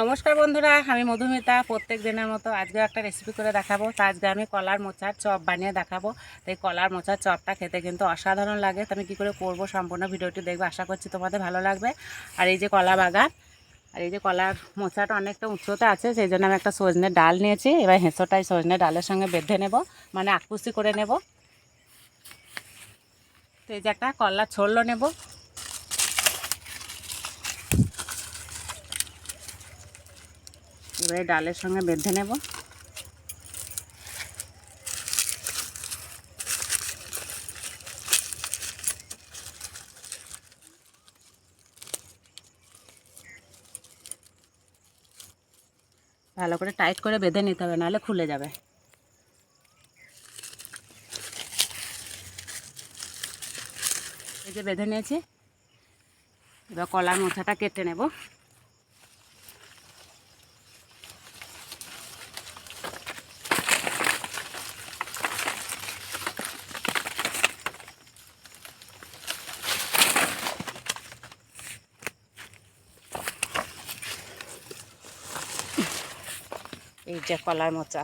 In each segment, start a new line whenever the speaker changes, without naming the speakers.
নমস্কার বন্ধুরা, আমি মধুমিতা। প্রত্যেক দিনের মতো আজকে একটা রেসিপি করে দেখাবো। তো আজকে আমি কলার মোচার চপ বানিয়ে দেখাবো। তো এই কলার মোচার চপটা খেতে কিন্তু অসাধারণ লাগে। তো আমি কী করে করব সম্পূর্ণ ভিডিওটি দেখবে। আশা করছি তোমাদের ভালো লাগবে। আর এই যে কলা বাগান, আর এই যে কলার মোচাটা অনেকটা উচ্চতে আছে, সেই জন্য আমি একটা সজনে ডাল নিয়েছি। এবার হেঁচোটাই সজনে ডালের সঙ্গে বেঁধে নেব মানে আকপুসি করে নেব। তো এই যে একটা কলা ছড়লো নেব। এবারে ডালের সঙ্গে বেঁধে নেব। ভালো করে টাইট করে বেঁধে নিতে হবে, নাহলে খুলে যাবে। এই যে বেঁধে নিয়েছি, এবার কলার মোচাটা কেটে নেব। যে কলার মোচা।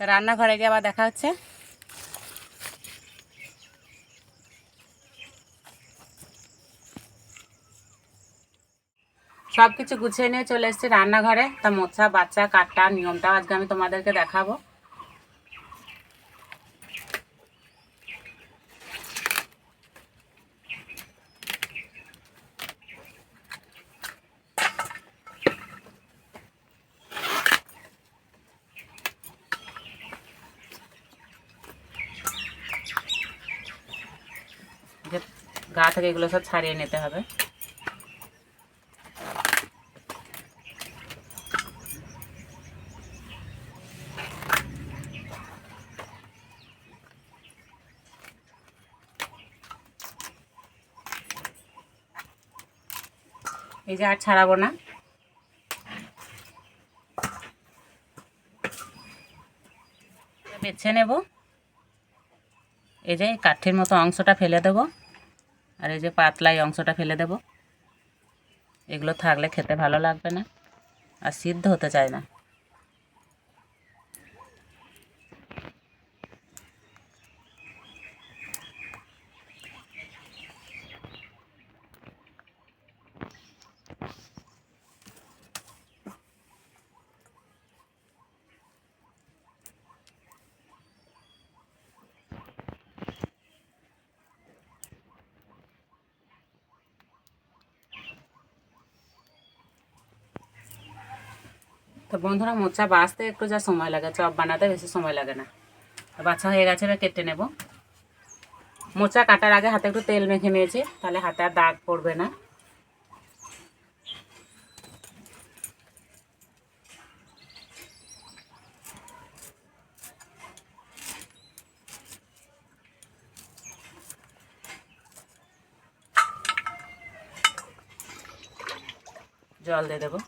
তা রান্নাঘরে গিয়ে আবার দেখা হচ্ছে। সব কিছু গুছিয়ে নিয়ে চলে এসেছি রান্নাঘরে। তা মোচা, বাচ্চা কাটা নিয়মটাও আজকে আমি তোমাদেরকে দেখাবো যে গা থেকে এগুলো সব ছাড়িয়ে নিতে হবে। এই যে আর ছাড়াবো না। বেছে নেব। এই যে কাঠির মতো অংশটা ফেলে দেব। আর এই যে পাতলা এই অংশটা ফেলে দেব। এগুলো থাকলে খেতে ভালো লাগবে না। আর সিদ্ধ হতে চায় না। তো বন্ধুরা মোচা বাঁচতে একটু যা সময় লাগে, চপ বানাতে বেশি সময় লাগে না। বাছা হয়ে গেছে, এবার কেটে নেব। মোচা কাটার আগে হাতে একটু তেল মেখে নিয়েছি, তাহলে হাতে আর দাগ পড়বে না। জল দিয়ে দেবো।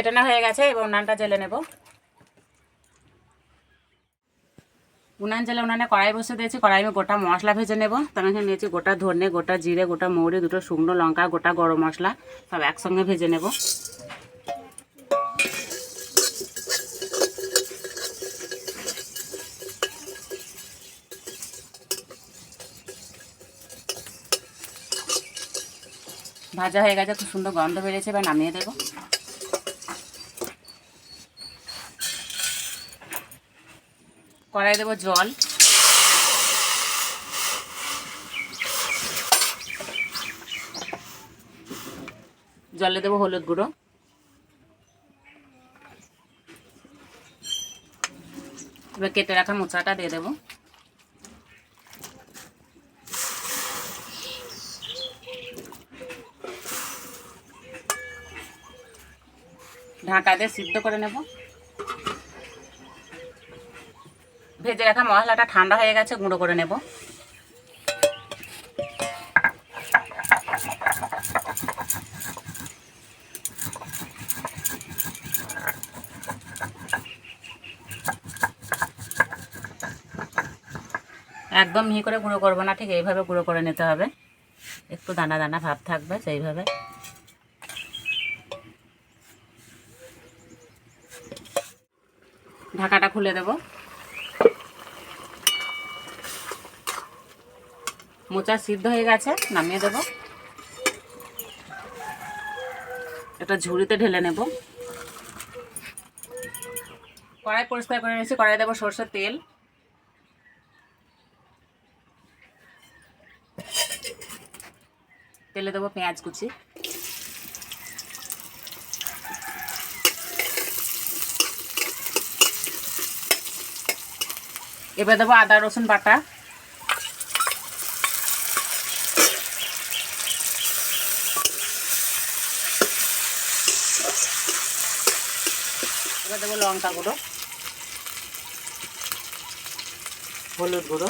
কেটে না হয়ে গেছে, এবার উনানটা জেলে নেব। উনান জেলে উনানে কড়াই বসে দিয়েছি কড়াই আমি গোটা মশলা ভেজে নেব। তার এখানে নিয়েছি গোটা ধনে, গোটা জিরে, গোটা মৌরি, দুটো শুকনো লঙ্কা, গোটা গরম মশলা, সব একসঙ্গে ভেজে নেব। ভাজা হয়ে গেছে, খুব সুন্দর গন্ধ বেরিয়েছে, এবার নামিয়ে দেবো। কড়াই দেবো জল। জলে দেবো হলুদ গুঁড়ো। এবার কেটে রাখা মোচাটা দিয়ে দেবো। ঢাকা দিয়ে সিদ্ধ করে নেব। ভেজে রাখা মশলাটা ঠান্ডা হয়ে গেছে, গুঁড়ো করে নেব। একদম মিহি করে গুঁড়ো করব না, ঠিক এইভাবে গুঁড়ো করে নিতে হবে। একটু দানা দানা ভাব থাকবে সেইভাবে। ঢাকাটা খুলে দেব। মোচা সিদ্ধ হয়ে গেছে, নামিয়ে দেব। একটা ঝুড়িতে ঢেলে নেব। কড়াই পরিষ্কার করে নিয়েছি কড়াই দেবো সর্ষের তেল। তেলে দেবো পেঁয়াজ কুচি। এবার দেবো আদা, রসুন বাটা। দেবো লঙ্কা গুঁড়ো হলুদ গুঁড়ো।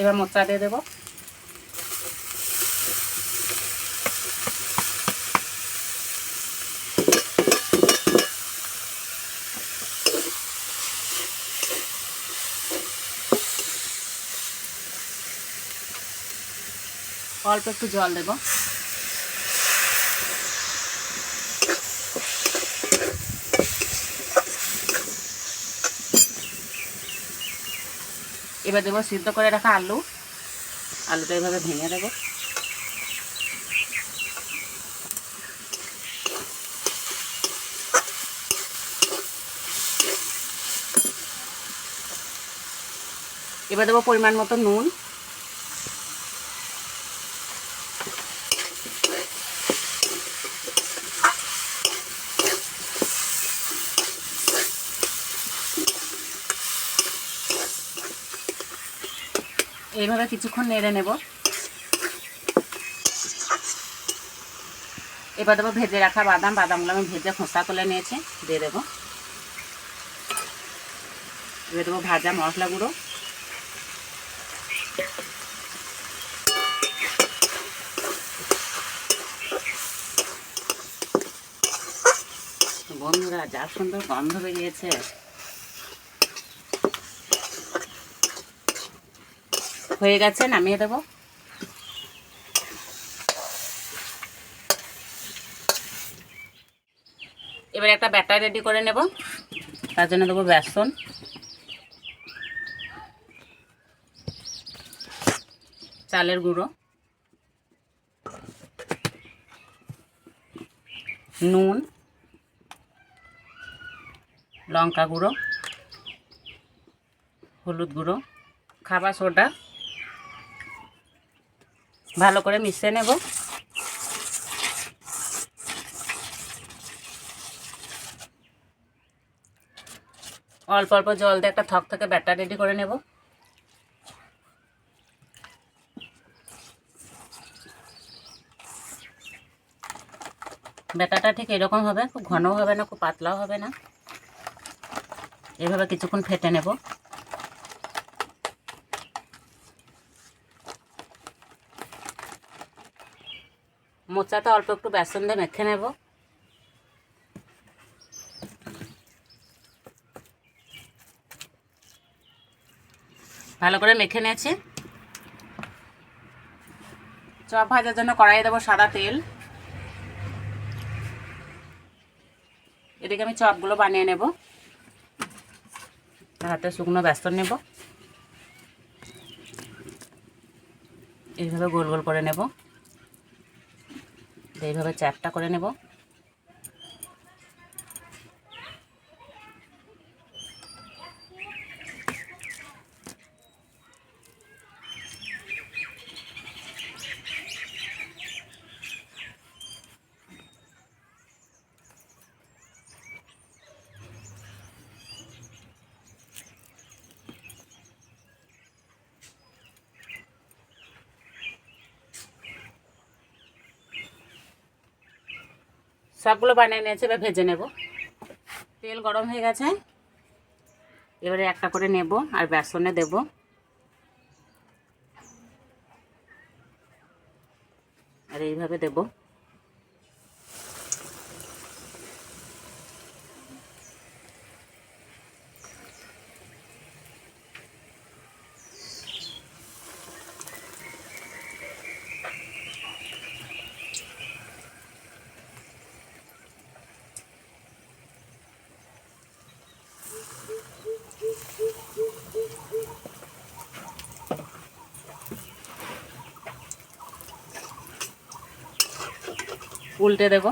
এবার মশলা দিয়ে দেবো। অল্প একটু জল দেব। এবার দেবো সিদ্ধ করে রাখা আলু। আলুটা এভাবে ভেঙে দেবো। এবার দেবো পরিমাণ মতো নুন। এইভাবে কিছুক্ষণ নেড়ে নেব। এবার দেবো ভেজে রাখা বাদাম। বাদামগুলো আমি ভেজে খোসা তুলে নিয়েছি, দিয়ে দেবো। এবার দেবো ভাজা মশলা গুঁড়ো। বন্ধুরা, যা সুন্দর গন্ধ বেরিয়েছে। হয়ে গেছে, নামিয়ে দেবো। এবার একটা ব্যাটার রেডি করে নেব, তার জন্য দেবো বেসন। চালের গুঁড়ো। নুন। লঙ্কা গুঁড়ো। হলুদ গুঁড়ো। খাবার সোডা। ভালো করে মিশিয়ে নেব। অল্প অল্প জল দিয়ে একটা থক থেকে ব্যাটার রেডি করে নেব। ব্যাটাটা ঠিক এরকম হবে, খুব ঘনও হবে না, খুব পাতলাও হবে না। এভাবে কিছুক্ষণ ফেটে নেব। মোচাটা অল্প একটু বেসন দিয়ে মেখে নেব। ভালো করে মেখে নিয়েছি। চপ ভাজার জন্য কড়াইয়ে দেবো সাদা তেল। এদিকে আমি চপগুলো বানিয়ে নেব। হাতে শুকনো বেসন নেব। এইভাবে গোল গোল করে নেব। এইভাবে চ্যাপটা করে নেব। সবগুলো বানিয়ে নিয়েছে, এবার ভেজে নেব। তেল গরম হয়ে গেছে। এবারে একটা করে নেব আর বেসনে দেব। আর এইভাবে দেব। উল্টে দেব।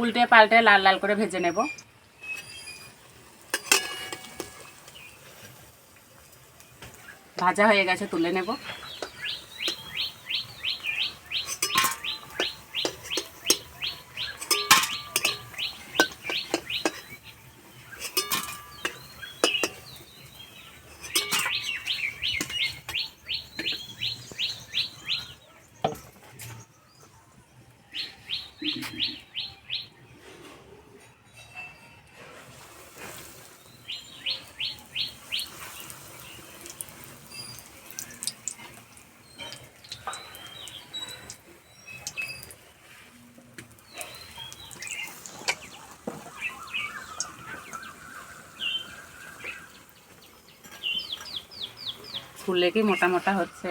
উল্টে পাল্টে লাল লাল করে ভেজে নেব। ভাজা হয়ে গেছে তুলে নেব। ফুললে কি মোটা মোটা হচ্ছে।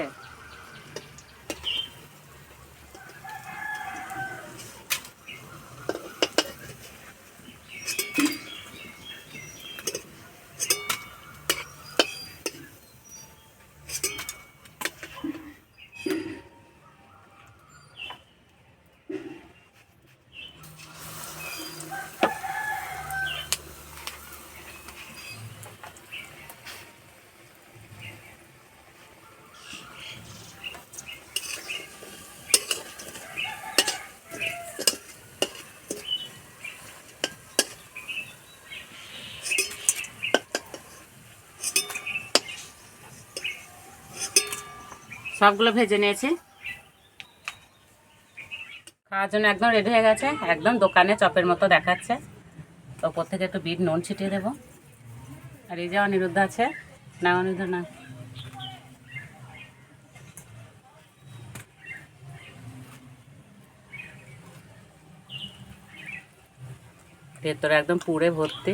সবগুলো ভেজে নিয়েছি। খাওয়ার জন্য একদম রেডি হয়ে গেছে। একদম দোকানে চপের মতো দেখাচ্ছে। তো ওপর থেকে একটু বিট, নুন ছিটিয়ে দেবো। আর এই যে অনিরুদ্ধ আছে। না, অনিরুদ্ধ না। ভেতরে একদম পুড়ে ভর্তি।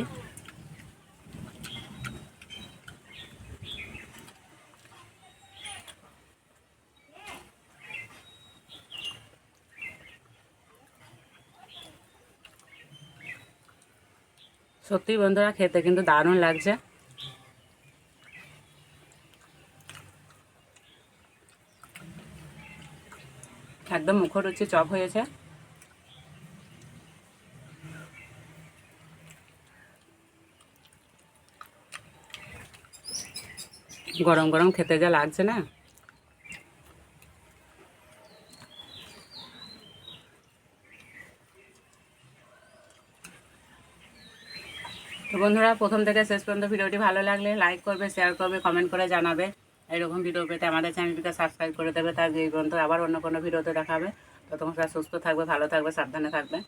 সত্যি বন্ধুরা, খেতে কিন্তু দারুণ লাগছে। একদম মুখরুচি চপ হয়েছে। গরম গরম খেতে যা লাগছে না? বন্ধুরা, প্রথম থেকে শেষ পর্যন্ত ভিডিওটি ভালো লাগলে লাইক করবে শেয়ার করবে কমেন্ট করে জানাবে। এরকম ভিডিও পেতে আমাদের চ্যানেলটিকে সাবস্ক্রাইব করে দেবে। তার এই পর্যন্ত আবার অন্য কোনো ভিডিওতে দেখাবে। তো তোমরা সুস্থ থাকবে, ভালো থাকবে, সাবধানে থাকবে।